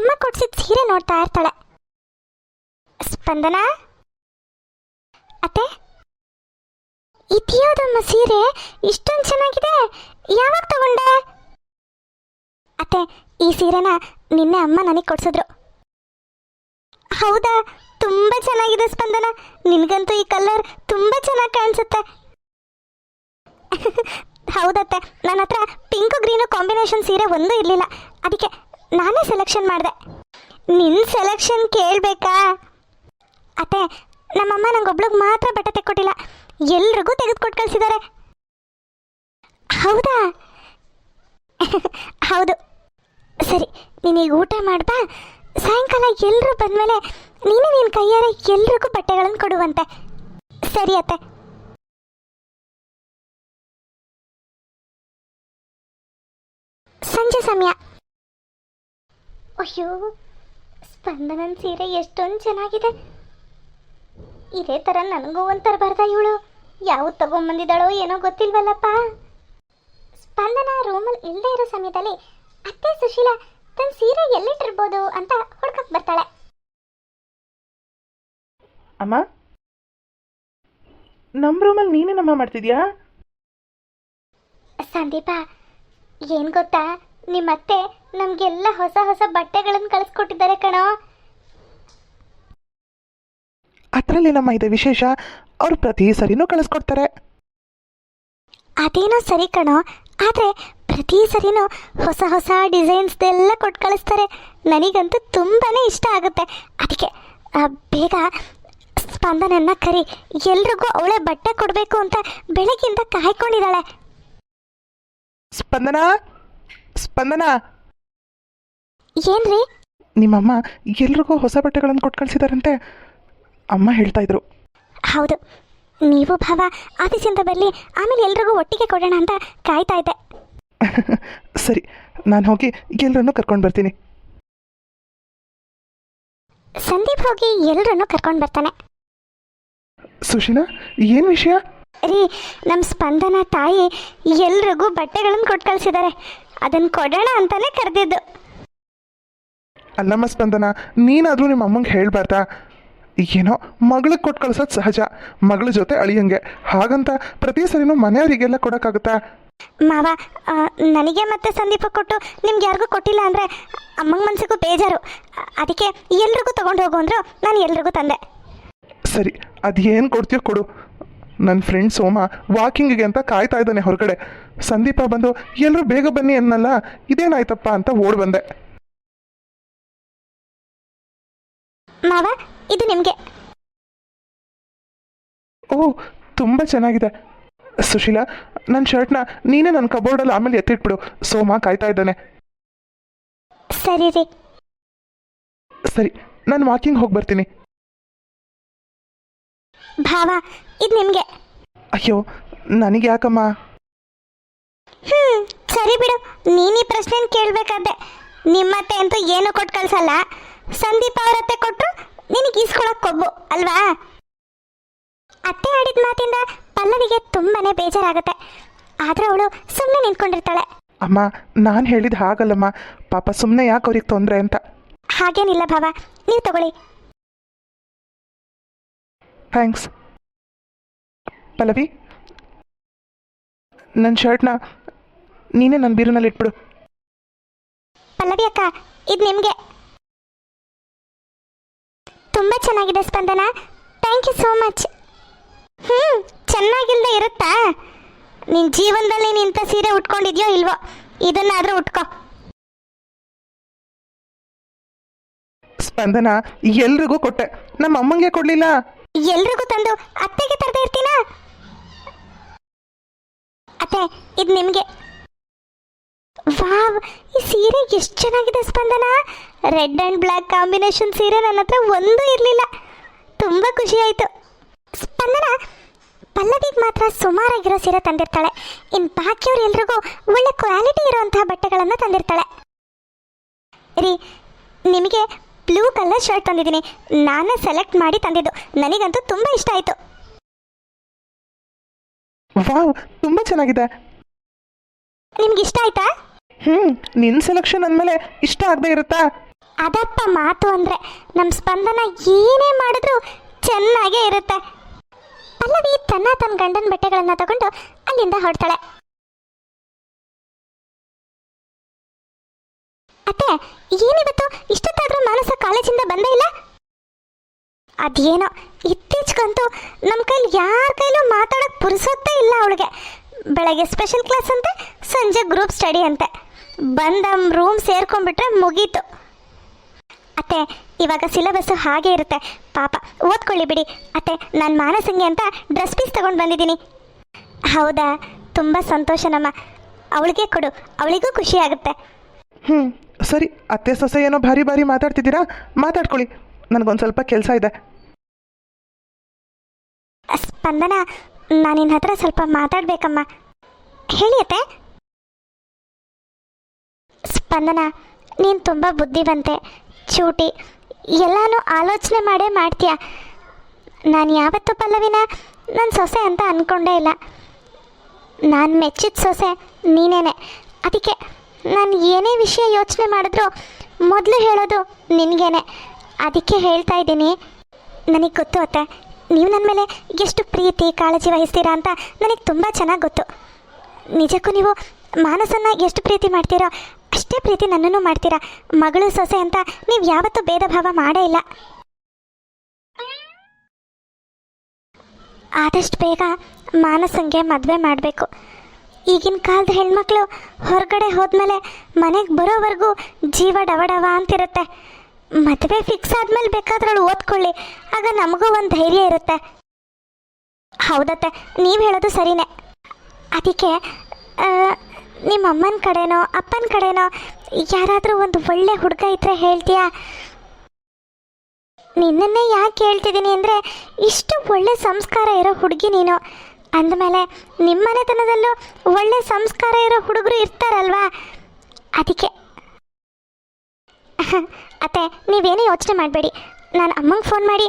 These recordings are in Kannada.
ಅಮ್ಮ ಕೊಡ್ಸಿದ ಸೀರೆ ನೋಡ್ತಾ ಇರ್ತಾಳೆ. ಸ್ಪಂದನ? ಅತ್ತೆ? ಇದೆಯೋದಮ್ಮ ಸೀರೆ ಇಷ್ಟೊಂದು ಚೆನ್ನಾಗಿದೆ. ಯಾವಾಗ ತಗೊಂಡೆ? ಅತ್ತೆ, ಈ ಸೀರೆನ ನಿನ್ನೆ ಅಮ್ಮ ನನಗೆ ಕೊಡ್ಸಿದ್ರು. ಹೌದಾ? ತುಂಬ ಚೆನ್ನಾಗಿದೆ ಸ್ಪಂದನ. ನಿನಗಂತೂ ಈ ಕಲರ್ ತುಂಬ ಚೆನ್ನಾಗಿ ಕಾಣಿಸುತ್ತೆ. ಹೌದತ್ತೆ ನನ್ನ ಹತ್ರ ಪಿಂಕ್ ಗ್ರೀನು ಕಾಂಬಿನೇಷನ್ ಸೀರೆ ಒಂದೂ ಇರಲಿಲ್ಲ. ಅದಕ್ಕೆ ನಾನೇ ಸೆಲೆಕ್ಷನ್ ಮಾಡಿದೆ. ನಿನ್ನ ಸೆಲೆಕ್ಷನ್ ಕೇಳಬೇಕಾ? ಅತ್ತೆ, ನಮ್ಮಮ್ಮ ನಂಗೊಬ್ಳಿಗೆ ಮಾತ್ರ ಬಟ್ಟೆ ತೆಕ್ಕೊಟ್ಟಿಲ್ಲ. ಎಲ್ರಿಗೂ ತೆಗೆದುಕೊಟ್ಟು ಕಳಿಸಿದ್ದಾರೆ ಹೌದಾ? ಹೌದು. ಸರಿ, ನೀನೀಗ ಊಟ ಮಾಡ್ತಾ ಸಾಯಂಕಾಲ ಎಲ್ಲರೂ ಬಂದಮೇಲೆ ನೀನು ನಿನ್ನ ಕೈಯಾರೆ ಎಲ್ರಿಗೂ ಬಟ್ಟೆಗಳನ್ನು ಕೊಡುವಂತೆ. ಸರಿ ಅತ್ತೆ. ಸಂಜೆ ಸಮಯ. ಅಯ್ಯೋ ಸ್ಪಂದನನ್ ಸೀರೆ ಎಷ್ಟೊಂದು ಚೆನ್ನಾಗಿದೆ. ಇದೇ ಥರ ನನಗೂ ಒಂದು ತರಬಾರ್ದ ಇವಳು. ಯಾವ್ದು ತಗೊಂಬಂದಿದ್ದಾಳೋ ಏನೋ ಗೊತ್ತಿಲ್ವಲ್ಲಪ್ಪ. ಸ್ಪಂದನ ರೂಮಲ್ಲಿ ಇಲ್ಲದೆ ಇರೋ ಸಮಯದಲ್ಲಿ ಅತ್ತೆ ಸುಶೀಲಾ ತನ್ನ ಸೀರೆ ಎಲ್ಲಿಟ್ಟಿರ್ಬೋದು ಅಂತ ಹುಡ್ಕಕ್ ಬರ್ತಾಳೆ. ಅಮ್ಮ? ನಮ್ಮ ರೂಮಲ್ಲಿ ನೀನೇನಮ್ಮ ಮಾಡ್ತಿದ್ಯಾ? ಸಂದೀಪ ಏನು ಗೊತ್ತಾ? ನಿಮ್ಮತ್ತೆ ನಮಗೆಲ್ಲ ಹೊಸ ಹೊಸ ಬಟ್ಟೆಗಳನ್ನು ಕಳಿಸ್ಕೊಟ್ಟಿದ್ದಾರೆ ಕಣೋ. ಅದರಲ್ಲೇನಮ್ಮ ಇದೆ ವಿಶೇಷ. ಅವ್ರು ಪ್ರತಿ ಸರಿನೂ ಕಳಿಸ್ಕೊಡ್ತಾರೆ. ಅದೇನೋ ಸರಿ ಕಣೋ ಆದರೆ ಪ್ರತಿ ಸರಿನೂ ಹೊಸ ಹೊಸ ಡಿಸೈನ್ಸ್ದೆಲ್ಲ ಕೊಟ್ಟು ಕಳಿಸ್ತಾರೆ. ನನಗಂತೂ ತುಂಬಾ ಇಷ್ಟ ಆಗುತ್ತೆ. ಅದಕ್ಕೆ ಬೇಗ ಸ್ಪಂದನನ್ನ ಕರಿ. ಎಲ್ರಿಗೂ ಅವಳೆ ಬಟ್ಟೆ ಕೊಡಬೇಕು ಅಂತ ಬೆಳಗ್ಗಿಂದ ಕಾಯ್ಕೊಂಡಿದ್ದಾಳೆ. ಸ್ಪಂದನ? ಸ್ಪಂದನ? ಏನ್ರಿ? ನಿಮ್ಮಮ್ಮ ಎಲ್ರಿಗೂ ಹೊಸ ಬಟ್ಟೆಗಳನ್ನು ಕೊಟ್ಟು ಕಳಿಸಿದಾರಂತೆ. ಅಮ್ಮ ಹೇಳ್ತಾ ಇದ್ರು. ಹೌದು. ನೀವು ಭಾವ ಆಫೀಸಿಂದ ಬರಲಿ ಆಮೇಲೆ ಎಲ್ರಿಗೂ ಒಟ್ಟಿಗೆ ಕೊಡೋಣ ಅಂತ ಕಾಯ್ತಾ ಇದ್ದೆ. ಸರಿ ನಾನು ಹೋಗಿ ಎಲ್ಲರನ್ನೂ ಕರ್ಕೊಂಡು ಬರ್ತೀನಿ. ಸಂದೀಪ್ ಹೋಗಿ ಎಲ್ಲರನ್ನೂ ಕರ್ಕೊಂಡು ಬರ್ತಾನೆ. ಸುಶೀಲಾ ಏನು ವಿಷಯ? ರೀ ನಮ್ಮ ಸ್ಪಂದನ ತಾಯಿ ಎಲ್ರಿಗೂ ಬಟ್ಟೆಗಳನ್ನು ಕೊಟ್ಟು ಕಳಿಸಿದ್ದಾರೆ ಅದನ್ನು ಕೊಡೋಣ ಅಂತಾನೆ ಕರೆದಿದ್ದು. ಅಲ್ಲಮ್ಮ ಸ್ಪಂದನ ನೀನಾದರೂ ನಿಮ್ಮ ಅಮ್ಮಂಗೆ ಹೇಳ್ಬಾರ್ದಾ? ಏನೋ ಮಗಳಿಗೆ ಕೊಟ್ಟು ಕಳ್ಸೋದು ಸಹಜ. ಮಗಳ ಜೊತೆ ಅಳಿಯಂಗೆ. ಹಾಗಂತ ಪ್ರತಿ ಸರಿನೂ ಮನೆಯವರಿಗೆಲ್ಲ ಕೊಡೋಕ್ಕಾಗುತ್ತಾ? ಮಾವ ಆ, ನನಗೆ ಮತ್ತೆ ಸಂದೀಪ ಕೊಟ್ಟು ನಿಮ್ಗೆ ಯಾರಿಗೂ ಕೊಟ್ಟಿಲ್ಲ ಅಂದರೆ ಅಮ್ಮಂಗೆ ಮನಸ್ಸಿಗೂ ಬೇಜಾರು. ಅ- ಅದಕ್ಕೆ ಎಲ್ರಿಗೂ ತೊಗೊಂಡು ಹೋಗು ಅಂದರು ನಾನು ಎಲ್ರಿಗೂ ತಂದೆ. ಸರಿ ಅದೇನು ಕೊಡ್ತೀಯೋ ಕೊಡು. ನನ್ನ ಫ್ರೆಂಡ್ ಸೋಮ ವಾಕಿಂಗಿಗೆ ಅಂತ ಕಾಯ್ತಾ ಇದ್ದಾನೆ ಹೊರಗಡೆ. ಸಂದೀಪ ಬಂದು ಎಲ್ಲರೂ ಬೇಗ ಬನ್ನಿ ಅನ್ನಲ್ಲ ಇದೇನಾಯ್ತಪ್ಪ ಅಂತ ಓಡ್ ಬಂದೆ. ಮಾವ ಇದು ನಿಮಗೆ. ಓ ತುಂಬ ಚೆನ್ನಾಗಿದೆ. ಸುಶೀಲಾ ನನ್ನ ಶರ್ಟ್ನ ನೀನೇ ನನ್ನ ಕಬೋರ್ಡಲ್ಲಿ ಆಮೇಲೆ ಎತ್ತಿಟ್ಬಿಡು. ಸೋಮ ಕಾಯ್ತಾ ಇದ್ದಾನೆ. ಸರಿ ರೀ. ಸರಿ ನಾನು ವಾಕಿಂಗ್ ಹೋಗಿ ಬರ್ತೀನಿ. ಭಾವ ಇದು ನಿಮಗೆ. ಅಯ್ಯೋ ನನಗೆ ಯಾಕಮ್ಮ? ಹ್ಞೂ ಸರಿ ಬಿಡು. ನೀನು ಈ ಪ್ರಶ್ನೆನ ಕೇಳಬೇಕಾದೆ ನಿಮ್ಮತ್ತೆ ಅಂತೂ ಏನು ಕೊಟ್ಟು ಕಳ್ಸಲ್ಲ. ಸಂದೀಪ್ ಅವರತ್ತೆ ಕೊಟ್ಟರು ನಿನಗೆ ಈಸ್ಕೊಳಕ್ ಕೊಬ್ಬು ಅಲ್ವಾ? ಅತ್ತೆ ಆಡಿದ ಮಾತಿಂದ ಪಲ್ಲವಿಗೆ ತುಂಬಾನೇ ಬೇಜಾರಾಗುತ್ತೆ. ಆದ್ರೆ ಅವಳು ಸುಮ್ಮನೆ ನಿಂತ್ಕೊಂಡಿರ್ತಾಳೆ. ಅಮ್ಮ ನಾನು ಹೇಳಿದ ಹಾಗಲ್ಲಮ್ಮ. ಪಾಪ ಸುಮ್ಮನೆ ಯಾಕೆ ಅವ್ರಿಗೆ ತೊಂದರೆ ಅಂತ. ಹಾಗೇನಿಲ್ಲ ಭಾವ ನೀವು ತಗೊಳ್ಳಿ. ಥ್ಯಾಂಕ್ಸ್. ಪಲ್ಲವಿ ನನ್ನ ಶರ್ಟ್ನ ನೀನೇ ನನ್ನ ಬೀರಿನಲ್ಲಿ ಇಟ್ಬಿಡು. ಪಲ್ಲವಿ ಅಕ್ಕ ಇದು ನಿಮಗೆ. ತುಂಬ ಚೆನ್ನಾಗಿದೆ Spandana. Thank you so much ಹ್ಞೂ ಚೆನ್ನಾಗಿಲ್ಲದೆ ಇರುತ್ತಾ? ನಿನ್ನ ಜೀವನದಲ್ಲಿ ನೀನು ಇಂಥ ಸೀರೆ ಉಟ್ಕೊಂಡಿದ್ಯೋ ಇಲ್ವೋ? ಇದನ್ನಾದರೂ ಉಟ್ಕೋ. ಸ್ಪಂದನ ಎಲ್ರಿಗೂ ಕೊಟ್ಟೆ. ನಮ್ಮ ಅಮ್ಮಂಗೆ ಕೊಡಲಿಲ್ಲ. ಎಲ್ರಿಗೂ ತಂದು ಅತ್ತೆಗೆ ತರದೇ ಇರ್ತೀನಾ? ಅತ್ತೆ ಇದು ನಿಮಗೆ. ವಾವ್, ಈ ಸೀರೆ ಎಷ್ಟು ಚೆನ್ನಾಗಿದೆ Spandana. Red and black combination ಸೀರೆ ನನ್ನ ಹತ್ರ ಒಂದೂ ಇರಲಿಲ್ಲ. ತುಂಬ ಖುಷಿ ಆಯಿತು. ಸ್ಪಂದನ, ಪಲ್ಲವಿಗೆ ಮಾತ್ರ ಸುಮಾರಾಗಿರೋ ಸೀರೆ ತಂದಿರ್ತಾಳೆ. ಇನ್ನು ಬಾಕಿಯವ್ರು ಎಲ್ರಿಗೂ ಒಳ್ಳೆ ಕ್ವಾಲಿಟಿ ಇರುವಂತಹ ಬಟ್ಟೆಗಳನ್ನು ತಂದಿರ್ತಾಳೆ. ರೀ, ನಿಮಗೆ ಬ್ಲೂ ಕಲರ್ ಶರ್ಟ್ ತಂದಿದ್ದೀನಿ. ನಾನೇ ಸೆಲೆಕ್ಟ್ ಮಾಡಿ ತಂದಿದ್ದು. ನನಗಂತೂ ತುಂಬ ಇಷ್ಟ ಆಯಿತು. ವಾವ್ ತುಂಬಾ ಚೆನ್ನಾಗಿದೆ. ನಿಮ್ಗೆ ಇಷ್ಟ ಆಯ್ತಾ? ಹ್ಮ್ ನಿನ್ ಸೆಲೆಕ್ಷನ್ ಅಂದ್ಮೇಲೆ ಇಷ್ಟ ಆಗದೆ ಇರುತ್ತಾ? ಅದಪ್ಪ ಮಾತು ಅಂದ್ರೆ ನಮ್ಮ ಸ್ಪಂದನ ಏನೇ ಮಾಡಿದ್ರು ಚೆನ್ನಾಗೇ ಇರುತ್ತೆ. ಪಲ್ಲವಿ ತನ್ನ ತನ್ನ ಗಂಡನ ಬಟ್ಟೆಗಳನ್ನ ತಗೊಂಡು ಅಲ್ಲಿಂದ ಹೊರಡ್ತಾಳೆ. ಅತ್ತೆ ಏನಿವತ್ತು? ಇಷ್ಟೊತ್ತಾದ್ರೂ ಮಾನಸ ಕಾಲೇಜಿಂದ ಬಂದೇ ಇಲ್ಲ? ಅದೇನೋ ಇತ್ತೀಚೆಗಂತೂ ನಮ್ಮ ಕೈಲಿ ಯಾರ ಕೈಲೂ ಮಾತಾಡೋಕೆ ಪುರ್ಸೊತ್ತೇ ಇಲ್ಲ ಅವಳಿಗೆ. ಬೆಳಗ್ಗೆ ಸ್ಪೆಷಲ್ ಕ್ಲಾಸ್ ಅಂತೆ, ಸಂಜೆ ಗ್ರೂಪ್ ಸ್ಟಡಿ ಅಂತೆ. ಬಂದ ರೂಮ್ ಸೇರ್ಕೊಂಡ್ಬಿಟ್ರೆ ಮುಗೀತು. ಅತ್ತೆ, ಇವಾಗ ಸಿಲೆಬಸ್ಸು ಹಾಗೆ ಇರುತ್ತೆ. ಪಾಪ, ಓದ್ಕೊಳ್ಳಿ ಬಿಡಿ. ಅತ್ತೆ, ನಾನು ಮಾನಸಂಗೆ ಅಂತ ಡ್ರೆಸ್ ಪೀಸ್ ತಗೊಂಡು ಬಂದಿದ್ದೀನಿ. ಹೌದಾ? ತುಂಬ ಸಂತೋಷನಮ್ಮ ಅವಳಿಗೆ ಕೊಡು. ಅವಳಿಗೂ ಖುಷಿ ಆಗುತ್ತೆ. ಹ್ಞೂ ಸರಿ. ಅತ್ತೆ ಸೊಸೆ ಏನೋ ಭಾರಿ ಭಾರಿ ಮಾತಾಡ್ತಿದ್ದೀರಾ? ಮಾತಾಡ್ಕೊಳ್ಳಿ. ನನಗೊಂದು ಸ್ವಲ್ಪ ಕೆಲಸ ಇದೆ. ಸ್ಪಂದನ ನಾನು ನಿನ್ನ ಹತ್ರ ಸ್ವಲ್ಪ ಮಾತಾಡ್ಬೇಕಮ್ಮ. ಹೇಳಿಯತ್ತೆ ಸ್ಪಂದನ, ನೀನು ತುಂಬ ಬುದ್ಧಿವಂತೆ, ಚೂಟಿ, ಎಲ್ಲಾನು ಆಲೋಚನೆ ಮಾಡೇ ಮಾಡ್ತೀಯ? ನಾನು ಯಾವತ್ತೂ ಪಲ್ಲವಿನ ನನ್ನ ಸೊಸೆ ಅಂತ ಅಂದ್ಕೊಂಡೇ ಇಲ್ಲ. ನಾನು ಮೆಚ್ಚಿದ ಸೊಸೆ ನೀನೇನೆ. ಅದಕ್ಕೆ ನಾನು ಏನೇ ವಿಷಯ ಯೋಚನೆ ಮಾಡಿದ್ರು ಮೊದಲು ಹೇಳೋದು ನಿನಗೇನೆ. ಅದಕ್ಕೆ ಹೇಳ್ತಾ ಇದ್ದೀನಿ. ನನಗೆ ಗೊತ್ತು ಅತ್ತೆ. ನೀವು ನನ್ನ ಮೇಲೆ ಎಷ್ಟು ಪ್ರೀತಿ, ಕಾಳಜಿ ವಹಿಸ್ತೀರಾ ಅಂತ ನನಗೆ ತುಂಬ ಚೆನ್ನಾಗಿ ಗೊತ್ತು. ನಿಜಕ್ಕೂ ನೀವು ಮಾನಸನ್ನು ಎಷ್ಟು ಪ್ರೀತಿ ಮಾಡ್ತೀರೋ ಅಷ್ಟೇ ಪ್ರೀತಿ ನನ್ನನ್ನು ಮಾಡ್ತೀರಾ. ಮಗಳು ಸೊಸೆ ಅಂತ ನೀವು ಯಾವತ್ತೂ ಭೇದ ಭಾವ ಮಾಡೇ ಇಲ್ಲ. ಆದಷ್ಟು ಬೇಗ ಮಾನಸಂಗೆ ಮದುವೆ ಮಾಡಬೇಕು. ಈಗಿನ ಕಾಲದ ಹೆಣ್ಮಕ್ಳು ಹೊರಗಡೆ ಹೋದ್ಮೇಲೆ ಮನೆಗೆ ಬರೋವರೆಗೂ ಜೀವ ಡವಡವ ಅಂತಿರುತ್ತೆ. ಮದುವೆ ಫಿಕ್ಸ್ ಆದ್ಮೇಲೆ ಬೇಕಾದ್ರಳು ಓದ್ಕೊಳ್ಳಿ. ಆಗ ನಮಗೂ ಒಂದು ಧೈರ್ಯ ಇರುತ್ತೆ. ಹೌದತ್ತೆ, ನೀವು ಹೇಳೋದು ಸರಿನೇ. ಅದಕ್ಕೆ ನಿಮ್ಮ ಅಮ್ಮನ ಕಡೆನೋ, ಅಪ್ಪನ ಕಡೆನೋ, ಯಾರಾದರೂ ಒಂದು ಒಳ್ಳೆ ಹುಡುಗ ಇದ್ರೆ ಹೇಳ್ತೀಯಾ? ನಿನ್ನನ್ನೇ ಯಾಕೆ ಹೇಳ್ತಿದ್ದೀನಿ ಅಂದರೆ, ಇಷ್ಟು ಒಳ್ಳೆ ಸಂಸ್ಕಾರ ಇರೋ ಹುಡುಗಿ ನೀನು. ಅಂದಮೇಲೆ ನಿಮ್ಮ ಮನೆತನದಲ್ಲೂ ಒಳ್ಳೆ ಸಂಸ್ಕಾರ ಇರೋ ಹುಡುಗರು ಇರ್ತಾರಲ್ವಾ? ಅದಕ್ಕೆ ಅತ್ತೆ, ನೀವೇನೇ ಯೋಚನೆ ಮಾಡಬೇಡಿ. ನಾನು ಅಮ್ಮಂಗೆ ಫೋನ್ ಮಾಡಿ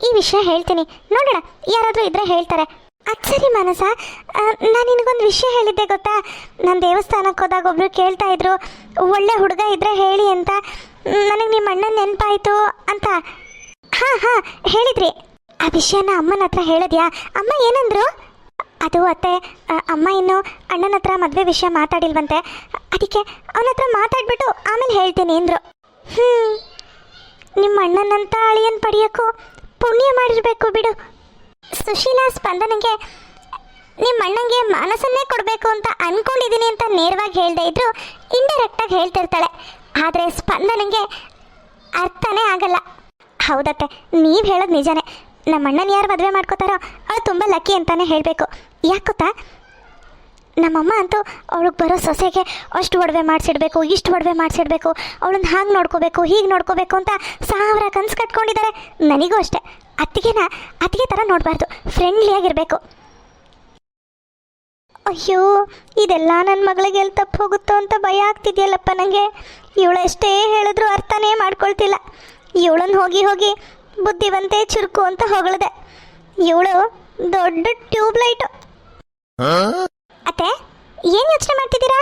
ಈ ವಿಷಯ ಹೇಳ್ತೀನಿ. ನೋಡೋಣ, ಯಾರಾದರೂ ಇದ್ರೆ ಹೇಳ್ತಾರೆ. ಅದು ಸರಿ ಮಾನಸ. ನಾನು ನಿನಗೊಂದು ವಿಷಯ ಹೇಳಿದ್ದೆ ಗೊತ್ತಾ? ನಾನು ದೇವಸ್ಥಾನಕ್ಕೆ ಹೋದಾಗ ಒಬ್ಬರು ಕೇಳ್ತಾ ಇದ್ರು, ಒಳ್ಳೆ ಹುಡುಗ ಇದ್ರೆ ಹೇಳಿ ಅಂತ. ನನಗೆ ನಿಮ್ಮ ಅಣ್ಣನ ನೆನಪಾಯಿತು ಅಂತ. ಹಾಂ ಹಾಂ, ಹೇಳಿದ್ರಿ. ಆ ವಿಷಯನ ಅಮ್ಮನ ಹತ್ರ ಹೇಳಿದ್ಯಾ? ಅಮ್ಮ ಏನಂದ್ರು? ಅದು ಅತ್ತೆ ಅಮ್ಮ ಇನ್ನು ಅಣ್ಣನ ಹತ್ರ ಮದುವೆ ವಿಷಯ ಮಾತಾಡಿಲ್ವಂತೆ. ಅದಕ್ಕೆ ಅವನ ಹತ್ರ ಮಾತಾಡ್ಬಿಟ್ಟು ಆಮೇಲೆ ಹೇಳ್ತೀನಿ ಅಂದರು ಹ್ಞೂ ನಿಮ್ಮ ಅಣ್ಣನಂತ ಅಳಿಯನ್ ಪಡೆಯೋಕ್ಕೂ ಪುಣ್ಯ ಮಾಡಿರಬೇಕು ಬಿಡು. ಸುಶೀಲಾ ಸ್ಪಂದನಿಗೆ, ನಿಮ್ಮ ಅಣ್ಣಂಗೆ ಮನಸ್ಸನ್ನೇ ಕೊಡಬೇಕು ಅಂತ ಅನ್ಕೊಂಡಿದ್ದೀನಿ ಅಂತ ನೇರವಾಗಿ ಹೇಳ್ದೆ ಇದ್ರು ಇಂಡೈರೆಕ್ಟಾಗಿ ಹೇಳ್ತಿರ್ತಾಳೆ. ಆದರೆ ಸ್ಪಂದನಿಗೆ ಅರ್ಥನೇ ಆಗಲ್ಲ. ಹೌದತ್ತೆ, ನೀವು ಹೇಳೋದು ನಿಜಾನೇ. ನಮ್ಮ ಅಣ್ಣನ ಯಾರು ಮದುವೆ ಮಾಡ್ಕೋತಾರೋ ಅವಳು ತುಂಬ ಲಕ್ಕಿ ಅಂತಾನೆ ಹೇಳಬೇಕು. ಯಾಕೆ ಗೊತ್ತಾ? ನಮ್ಮಮ್ಮ ಅಂತೂ ಅವಳಿಗೆ ಬರೋ ಸೊಸೆಗೆ ಅಷ್ಟು ಒಡವೆ ಮಾಡಿಸಿಡ್ಬೇಕು, ಇಷ್ಟು ಒಡವೆ ಮಾಡಿಸಿಡ್ಬೇಕು, ಅವಳನ್ನ ಹಾಗೆ ನೋಡ್ಕೋಬೇಕು, ಹೀಗೆ ನೋಡ್ಕೋಬೇಕು ಅಂತ ಸಾವಿರ ಕನಸು ಕಟ್ಕೊಂಡಿದ್ದಾರೆ. ನನಗೂ ಅಷ್ಟೇ. ಅತ್ತಿಗೆನ, ಅತ್ತಿಗೆ ಥರ ನೋಡಬಾರ್ದು. ಫ್ರೆಂಡ್ಲಿಯಾಗಿರಬೇಕು ಅಯ್ಯೋ, ಇದೆಲ್ಲ ನನ್ನ ಮಗಳಿಗೆ ಎಲ್ಲಿ ತಪ್ಪು ಹೋಗುತ್ತೋ ಅಂತ ಭಯ ಆಗ್ತಿದೆಯಲ್ಲಪ್ಪ ನನಗೆ ಇವಳು ಎಷ್ಟೇ ಹೇಳಿದ್ರು ಅರ್ಥನೇ ಮಾಡ್ಕೊಳ್ತಿಲ್ಲ. ಇವಳನ್ನು ಹೋಗಿ ಹೋಗಿ ಬುದ್ಧಿವಂತೆ ಚುರುಕು ಅಂತ ಹೊಗಳಿದೆ. ಇವಳು ದೊಡ್ಡ ಟ್ಯೂಬ್ಲೈಟು. ಅತ್ತೆ, ಏನು ಯೋಚನೆ ಮಾಡ್ತಿದ್ದೀರಾ?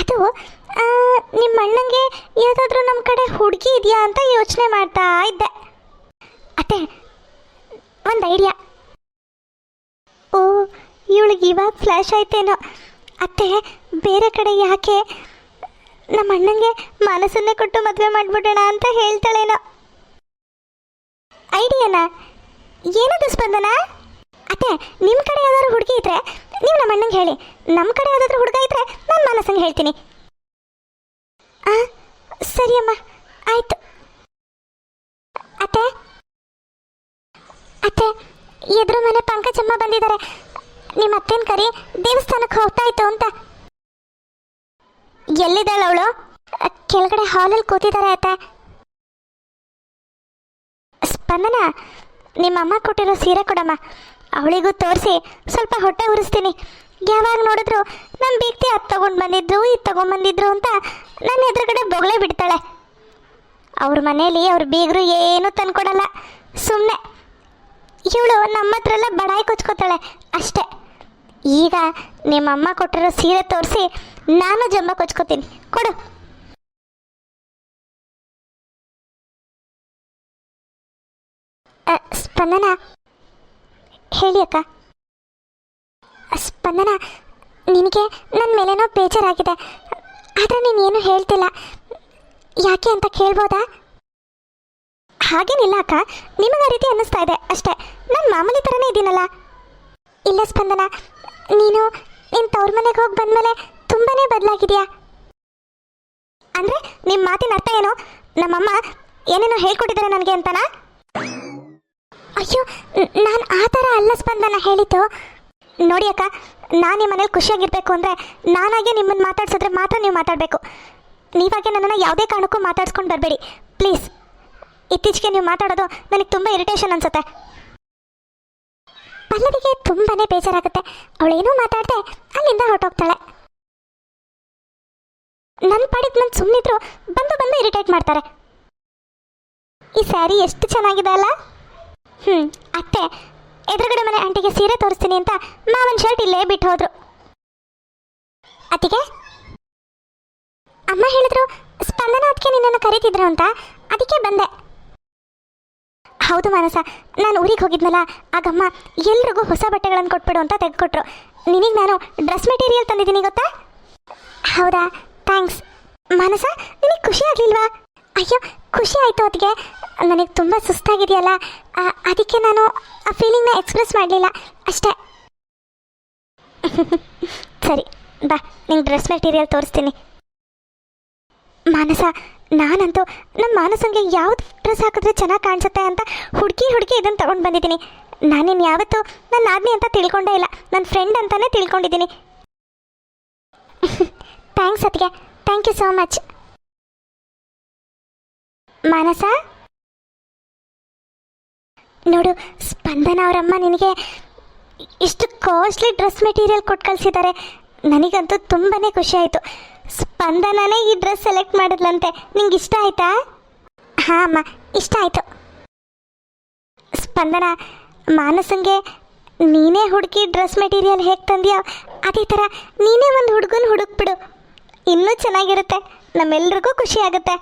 ಅದು ನಿಮ್ಮ ಅಣ್ಣಂಗೆ ಯಾವುದಾದ್ರೂ ನಮ್ಮ ಕಡೆ ಹುಡುಗಿ ಇದೆಯಾ ಅಂತ ಯೋಚನೆ ಮಾಡ್ತಾ ಇದ್ದೆ. ಅತ್ತೆ, ಒಂದು ಐಡಿಯಾ ಓ, ಇವಳಿಗೆ ಇವಾಗ ಫ್ಲ್ಯಾಶ್ ಆಯ್ತೇನೋ. ಅತ್ತೆ, ಬೇರೆ ಕಡೆ ಯಾಕೆ ನಮ್ಮ ಅಣ್ಣಂಗೆ ಮನಸ್ಸನ್ನೇ ಕೊಟ್ಟು ಮದುವೆ ಮಾಡಿಬಿಡೋಣ ಅಂತ ಹೇಳ್ತಾಳೇನೋ. ಐಡಿಯಾನ ಏನದು ಸ್ಪಂದನ? ಅತ್ತೆ ನಿಮ್ಮ ಕಡೆ ಯಾವ್ದಾದ್ರು ಹುಡುಗಿ ಇದ್ರೆ ನೀವು ನಮ್ಮ ಅಣ್ಣಂಗೆ ಹೇಳಿ. ನಮ್ಮ ಕಡೆ ಯಾವ್ದಾದ್ರು ಹುಡುಗ ಇದ್ರೆ ನಾನು ಮನಸ್ಸಂಗೆ ಹೇಳ್ತೀನಿ. ಆ, ಸರಿ ಅಮ್ಮ, ಆಯ್ತು. ಅತ್ತೆ? ಅತ್ತೆ, ಎದುರು ಮನೆ ಪಂಕಜಮ್ಮ ಬಂದಿದ್ದಾರೆ ನಿಮ್ಮ ಅತ್ತೆನ ಕರಿ ದೇವಸ್ಥಾನಕ್ಕೆ ಹೋಗ್ತಾ ಇತ್ತು ಅಂತ. ಎಲ್ಲಿದ್ದಾಳೆ ಅವಳು? ಕೆಳಗಡೆ ಹಾಲಲ್ಲಿ ಕೂತಿದ್ದಾರೆ ಅತ್ತೆ. ಸ್ಪಂದನ ನಿಮ್ಮಮ್ಮ ಕೊಟ್ಟಿರೋ ಸೀರೆ ಕೊಡಮ್ಮ. ಅವಳಿಗೂ ತೋರಿಸಿ, ಸ್ವಲ್ಪ ಹೊಟ್ಟೆ ಉರಿಸ್ತೀನಿ. ಯಾವಾಗ ನೋಡಿದ್ರು ನನ್ನ ಬೇಕ್ತಿ ಅದು ತಗೊಂಡು ಬಂದಿದ್ರು, ಇದು ತಗೊಂಡ್ಬಂದಿದ್ರು ಅಂತ ನನ್ನ ಎದುರುಗಡೆ ಬೊಗಳೆ ಬಿಡ್ತಾಳೆ. ಅವ್ರ ಮನೇಲಿ ಅವ್ರ ಬೀಗರು ಏನೂ ತಂದ್ಕೊಡಲ್ಲ. ಸುಮ್ಮನೆ ಇವಳು ನಮ್ಮ ಹತ್ರ ಎಲ್ಲ ಬಡಾಯಿ ಕೊಚ್ಕೋತಾಳೆ ಅಷ್ಟೇ. ಈಗ ನಿಮ್ಮಮ್ಮ ಕೊಟ್ಟಿರೋ ಸೀರೆ ತೋರಿಸಿ ನಾನು ಜಮ್ಮ ಕೊಚ್ಕೋತೀನಿ. ಕೊಡು. ಸ್ಪಂದನ? ಹೇಳಿ ಅಕ್ಕ. ಸ್ಪಂದನ ನಿನಗೆ ನನ್ನ ಮೇಲೇನೋ ಬೇಜಾರಾಗಿದೆ. ಆದರೆ ನೀನೇನು ಹೇಳ್ತಿಲ್ಲ. ಯಾಕೆ ಅಂತ ಕೇಳ್ಬೋದಾ? ಹಾಗೇನಿಲ್ಲ ಅಕ್ಕ. ನಿಮಗೆ ರೀತಿ ಅನ್ನಿಸ್ತಾ ಇದೆ ಅಷ್ಟೇ. ನಾನು ಮಾಮೂಲಿ ಥರನೇ ಇದ್ದೀನಲ್ಲ. ಇಲ್ಲ ಸ್ಪಂದನ, ನೀನು ನಿನ್ನ ತವ್ರ ಮನೆಗೆ ಹೋಗಿ ಬಂದಮೇಲೆ ತುಂಬಾನೇ ಬದಲಾಗಿದೆಯಾ ಅಂದರೆ ನಿಮ್ಮ ಮಾತಿನ ಅರ್ಥ ಏನು? ನಮ್ಮಮ್ಮ ಏನೇನೋ ಹೇಳ್ಕೊಟ್ಟಿದ್ದಾರೆ ನನಗೆ ಅಂತನಾ? ಅಯ್ಯೋ ನಾನು ಆ ಥರ ಅಲ್ಲ ಸ್ಪಂದನ ಹೇಳಿದ್ದು. ನೋಡಿ ಅಕ್ಕ, ನಾನು ನಿಮ್ಮ ಮನೇಲಿ ಖುಷಿಯಾಗಿರಬೇಕು ಅಂದರೆ ನಾನಾಗೆ ನಿಮ್ಮನ್ನು ಮಾತಾಡ್ಸಿದ್ರೆ ಮಾತ್ರ ನೀವು ಮಾತಾಡಬೇಕು. ನೀವಾಗೆ ನನ್ನನ್ನು ಯಾವುದೇ ಕಾರಣಕ್ಕೂ ಮಾತಾಡ್ಸ್ಕೊಂಡು ಬರಬೇಡಿ. ಪ್ಲೀಸ್. ಇತ್ತೀಚೆಗೆ ನೀವು ಮಾತಾಡೋದು ನನಗೆ ತುಂಬ ಇರಿಟೇಷನ್ ಅನಿಸುತ್ತೆ. ಪಲ್ಲವಿಗೆ ತುಂಬಾ ಬೇಜಾರಾಗುತ್ತೆ. ಅವಳೇನೂ ಮಾತಾಡದೆ ಅಲ್ಲಿಂದ ಹೊರಟೋಗ್ತಾಳೆ. ನನ್ನ ಪಾಡಿಗೆ ನಾನು ಸುಮ್ಮನಿದ್ರು ಬಂದು ಬಂದು ಇರಿಟೇಟ್ ಮಾಡ್ತಾರೆ. ಈ ಸ್ಯಾರಿ ಎಷ್ಟು ಚೆನ್ನಾಗಿದೆ ಅಲ್ಲ? ಹ್ಞೂ ಅತ್ತೆ, ಎದುರುಗಡೆ ಮನೆ ಆಂಟಿಗೆ ಸೀರೆ ತೋರಿಸ್ತೀನಿ ಅಂತ ಮಾವನ ಶರ್ಟ್ ಇಲ್ಲೇ ಬಿಟ್ಟು ಹೋದ್ರು. ಅತ್ತಿಗೆ? ಅಮ್ಮ ಹೇಳಿದ್ರು, ಸ್ಪಂದನ ಅದಕ್ಕೆ ನಿನ್ನನ್ನು ಕರೀತಿದ್ರು ಅಂತ, ಅದಕ್ಕೆ ಬಂದೆ. ಹೌದು ಮಾನಸ, ನಾನು ಊರಿಗೆ ಹೋಗಿದ್ನಲ್ಲ, ಆಗಮ್ಮ, ಎಲ್ರಿಗೂ ಹೊಸ ಬಟ್ಟೆಗಳನ್ನು ಕೊಟ್ಬಿಡು ಅಂತ ತೆಗೆದುಕೊಟ್ರು. ನಿನಗೆ ನಾನು ಡ್ರೆಸ್ ಮೆಟೀರಿಯಲ್ ತಂದಿದ್ದೀನಿ, ಗೊತ್ತಾ? ಹೌದಾ? ಥ್ಯಾಂಕ್ಸ್. ಮಾನಸ, ನಿನಗೆ ಖುಷಿ ಆಗಲಿಲ್ವಾ? ಅಯ್ಯೋ ಖುಷಿ ಆಯಿತು ಅದಕ್ಕೆ ನನಗೆ ತುಂಬ ಸುಸ್ತಾಗಿದೆಯಲ್ಲ ಅದಕ್ಕೆ ನಾನು ಆ ಫೀಲಿಂಗ್ನ ಎಕ್ಸ್ಪ್ರೆಸ್ ಮಾಡಲಿಲ್ಲ. ಅಷ್ಟೇ. ಸರಿ, ಬಾ, ನಿಂಗೆ ಡ್ರೆಸ್ ಮೆಟೀರಿಯಲ್ ತೋರಿಸ್ತೀನಿ. ಮಾನಸ, ನಾನಂತೂ ನಮ್ಮ ಮಾನಸಂಗೆ ಯಾವ್ದು ಡ್ರೆಸ್ ಹಾಕಿದ್ರೆ ಚೆನ್ನಾಗಿ ಕಾಣಿಸುತ್ತೆ ಅಂತ ಹುಡುಕಿ ಹುಡುಕಿ ಇದನ್ನು ತಗೊಂಡು ಬಂದಿದ್ದೀನಿ. ನಾನಿನ್ನು ಯಾವತ್ತೂ ನನ್ನ ಆಜ್ಞೆ ಅಂತ ತಿಳ್ಕೊಂಡೇ ಇಲ್ಲ. ನನ್ನ ಫ್ರೆಂಡ್ ಅಂತಲೇ ತಿಳ್ಕೊಂಡಿದ್ದೀನಿ. ಥ್ಯಾಂಕ್ಸ್ ಅದಕ್ಕೆ thank you so much Manasa ನೋಡು, ಸ್ಪಂದನ ಅವರಮ್ಮ ನಿನಗೆ ಇಷ್ಟು ಕಾಸ್ಟ್ಲಿ ಡ್ರೆಸ್ ಮೆಟೀರಿಯಲ್ ಕೊಟ್ಟು ಕಳಿಸಿದ್ದಾರೆ ನನಗಂತೂ ತುಂಬಾ ಖುಷಿ ಆಯಿತು. ಸ್ಪಂದನನೇ ಈ ಡ್ರೆಸ್ ಸೆಲೆಕ್ಟ್ ಮಾಡಿದ್ಲಂತೆ. ನಿಂಗೆ ಇಷ್ಟ ಆಯ್ತಾ? ಹಾಂ ಅಮ್ಮ, ಇಷ್ಟ ಆಯಿತು. ಸ್ಪಂದನ, ಮಾನಸಂಗೆ ನೀನೇ ಹುಡುಕಿ ಡ್ರೆಸ್ ಮೆಟೀರಿಯಲ್ ಹೇಗೆ ತಂದಿಯ? ಅದೇ ಥರ ನೀನೇ ಒಂದು ಹುಡುಗನ ಹುಡುಕ್ಬಿಡು. ಇನ್ನೂ ಚೆನ್ನಾಗಿರುತ್ತೆ. ನಮ್ಮೆಲ್ರಿಗೂ ಖುಷಿ ಆಗುತ್ತೆ.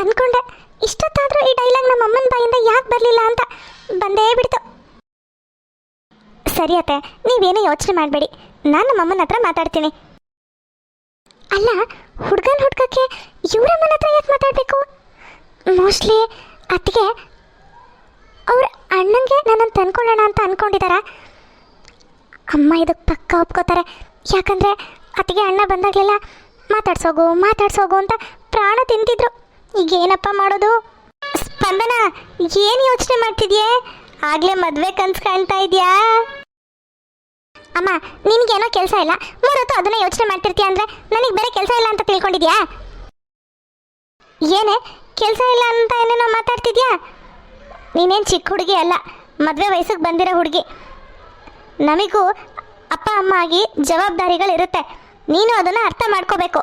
ಅನ್ಕೊಂಡೆ. ಇಷ್ಟೊತ್ತಾದರೂ ಈ ಡೈಲಾಗ್ ನಮ್ಮ ಅಮ್ಮನ ಬಾಯಿಂದ ಯಾಕೆ ಬರಲಿಲ್ಲ ಅಂತ ಬಂದೇ ಬಿಡ್ತು. ಸರಿ ಅತ್ತೆ, ನೀವೇನು ಯೋಚನೆ ಮಾಡಬೇಡಿ. ನಾನು ನಮ್ಮ ಅಮ್ಮನ ಹತ್ರ ಮಾತಾಡ್ತೀನಿ. ಅಲ್ಲ, ಹುಡ್ಗನ್ ಹುಡ್ಗಕ್ಕೆ ಇವರಮ್ಮನ ಹತ್ರ ಯಾಕೆ ಮಾತಾಡಬೇಕು? ಮೋಸ್ಟ್ಲಿ ಅತ್ತಿಗೆ ಅವ್ರ ಅಣ್ಣಂಗೆ ನನ್ನನ್ನು ತಂದ್ಕೊಳ್ಳೋಣ ಅಂತ ಅನ್ಕೊಂಡಿದಾರ. ಅಮ್ಮ ಇದಕ್ಕೆ ಪಕ್ಕ ಒಪ್ಕೋತಾರೆ. ಯಾಕಂದ್ರೆ ಅತ್ತಿಗೆ ಅಣ್ಣ ಬಂದಾಗಲೆಲ್ಲ ಮಾತಾಡ್ಸೋಗು ಮಾತಾಡ್ಸೋಗು ಅಂತ ಪ್ರಾಣ ತಿಂತಿದ್ರು. ಈಗ ಏನಪ್ಪ ಮಾಡೋದು? ಸ್ಪಂದನ, ಏನು ಯೋಚನೆ ಮಾಡ್ತಿದ್ಯೆ? ಆಗ್ಲೇ ಮದ್ವೆ ಕನ್ಸ್ ಕಾಣ್ತಾ ಇದೆಯಾ? ಅಮ್ಮ, ನಿನ್ಗೇನೋ ಕೆಲಸ ಇಲ್ಲ. ಮೂರೊತ್ತು ಅದನ್ನ ಯೋಚನೆ ಮಾಡ್ತಿರ್ತೀಯ ಅಂದ್ರೆ ನನಗೆ ಬೇರೆ ಕೆಲಸ ಇಲ್ಲ ಅಂತ ತಿಳ್ಕೊಂಡಿದ್ಯಾ? ಏನೇ, ಕೆಲಸ ಇಲ್ಲ ಅಂತ ಏನೇನೋ ಮಾತಾಡ್ತಿದ್ಯಾ? ನೀನೇನು ಚಿಕ್ಕ ಹುಡುಗಿ ಅಲ್ಲ, ಮದುವೆ ವಯಸ್ಸಿಗೆ ಬಂದಿರೋ ಹುಡುಗಿ. ನಮಗೂ ಅಪ್ಪ, ಅಮ್ಮ ಆಗಿ ಜವಾಬ್ದಾರಿಗಳಿರುತ್ತೆ. ನೀನು ಅದನ್ನು ಅರ್ಥ ಮಾಡ್ಕೋಬೇಕು.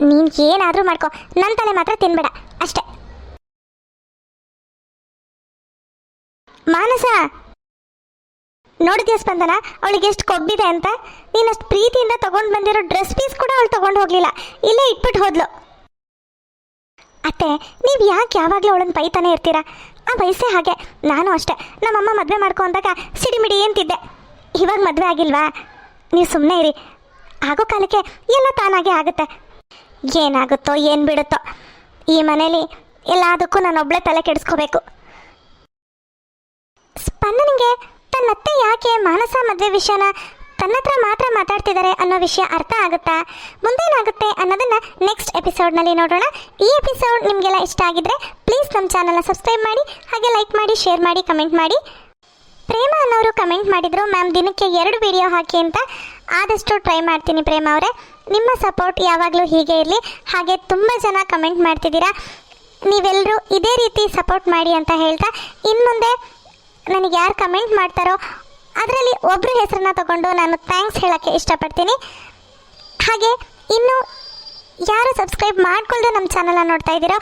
ನೀನು ಏನಾದರೂ ಮಾಡ್ಕೋ. ನನ್ನ ತಲೆ ಮಾತ್ರ ತಿನ್ಬೇಡ. ಅಷ್ಟೇ. ಮಾನಸ! ನೋಡಿದ್ಯಾ ಸ್ಪಂದನ? ಅವಳಿಗೆ ಎಷ್ಟು ಕೊಬ್ಬಿದೆ ಅಂತ? ನೀನಷ್ಟು ಪ್ರೀತಿಯಿಂದ ತಗೊಂಡು ಬಂದಿರೋ ಡ್ರೆಸ್ ಪೀಸ್ ಕೂಡ ಅವಳು ತಗೊಂಡು ಹೋಗ್ಲಿಲ್ಲ. ಇಲ್ಲೇ ಇಟ್ಬಿಟ್ಟು ಹೋದ್ಲು. ಅತ್ತೆ, ನೀವು ಯಾಕೆ ಯಾವಾಗಲೂ ಅವಳನ್ನ ಬೈತಾನೆ ಇರ್ತೀರಾ? ಆ ವಯಸ್ಸೇ ಹಾಗೆ. ನಾನು ಅಷ್ಟೇ. ನಮ್ಮಮ್ಮ ಮದುವೆ ಮಾಡ್ಕೊ ಅಂದಾಗ ಸಿಡಿಮಿಡಿ ಅಂತಿದ್ದೆ ಇವಾಗ ಮದುವೆ ಆಗಿಲ್ವಾ? ನೀವು ಸುಮ್ಮನೆ ಇರಿ. ಆಗೋ ಕಾಲಕ್ಕೆ ಎಲ್ಲ ತಾನಾಗೆ ಆಗುತ್ತೆ. ಏನಾಗುತ್ತೋ, ಏನು ಬಿಡುತ್ತೋ. ಈ ಮನೇಲಿ ಎಲ್ಲದಕ್ಕೂ ನಾನೊಬ್ಳೆ ತಲೆ ಕೆಡಿಸ್ಕೋಬೇಕು. ಸ್ಪಂದನಿಗೆ ತನ್ನತ್ತೆ ಯಾಕೆ ಮಾನಸ ಮದುವೆ ವಿಷಯನ ತನ್ನತ್ರ ಮಾತ್ರ ಮಾತಾಡ್ತಿದ್ದಾರೆ ಅನ್ನೋ ವಿಷಯ ಅರ್ಥ ಆಗುತ್ತಾ? ಮುಂದೇನಾಗುತ್ತೆ ಅನ್ನೋದನ್ನ ನೆಕ್ಸ್ಟ್ ಎಪಿಸೋಡ್ನಲ್ಲಿ ನೋಡೋಣ. ಈ ಎಪಿಸೋಡ್ ನಿಮಗೆಲ್ಲ ಇಷ್ಟ ಆಗಿದ್ರೆ ಪ್ಲೀಸ್ ನಮ್ಮ ಚಾನಲ್ನ ಸಬ್ಸ್ಕ್ರೈಬ್ ಮಾಡಿ, ಹಾಗೆ ಲೈಕ್ ಮಾಡಿ ಶೇರ್ ಮಾಡಿ ಕಮೆಂಟ್ ಮಾಡಿ. ಪ್ರೇಮ ಅನ್ನೋರು ಕಮೆಂಟ್ ಮಾಡಿದ್ರು. ಮ್ಯಾಮ್ ದಿನಕ್ಕೆ ಎರಡು ವಿಡಿಯೋ ಹಾಕಿ ಅಂತ. ಆದಷ್ಟು ಟ್ರೈ ಮಾಡ್ತೀನಿ ಪ್ರೇಮ ಅವರೇ. ನಿಮ್ಮ ಸಪೋರ್ಟ್ ಯಾವಾಗಲೂ ಹೀಗೆ ಇರಲಿ. ಹಾಗೆ ತುಂಬ ಜನ ಕಮೆಂಟ್ ಮಾಡ್ತಿದ್ದೀರಾ. ನೀವೆಲ್ಲರೂ ಇದೇ ರೀತಿ ಸಪೋರ್ಟ್ ಮಾಡಿ ಅಂತ ಹೇಳ್ತಾ ಇನ್ನು ಮುಂದೆ ನನಗೆ ಯಾರು ಕಮೆಂಟ್ ಮಾಡ್ತಾರೋ, ಅದರಲ್ಲಿ ಒಬ್ಬರ ಹೆಸರನ್ನ ತಗೊಂಡು ನಾನು ಥ್ಯಾಂಕ್ಸ್ ಹೇಳೋಕ್ಕೆ ಇಷ್ಟಪಡ್ತೀನಿ. ಹಾಗೆ ಇನ್ನು ಯಾರು ಸಬ್ಸ್ಕ್ರೈಬ್ ಮಾಡ್ಕೊಳ್ಳದೆ ನಮ್ಮ ಚಾನಲ್ನ ನೋಡ್ತಾ ಇದ್ದೀರೋ,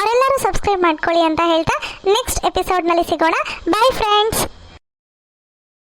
ಅವರೆಲ್ಲರೂ ಸಬ್ಸ್ಕ್ರೈಬ್ ಮಾಡ್ಕೊಳ್ಳಿ ಅಂತ ಹೇಳ್ತಾ ನೆಕ್ಸ್ಟ್ ಎಪಿಸೋಡ್ನಲ್ಲಿ ಸಿಗೋಣ. Bye friends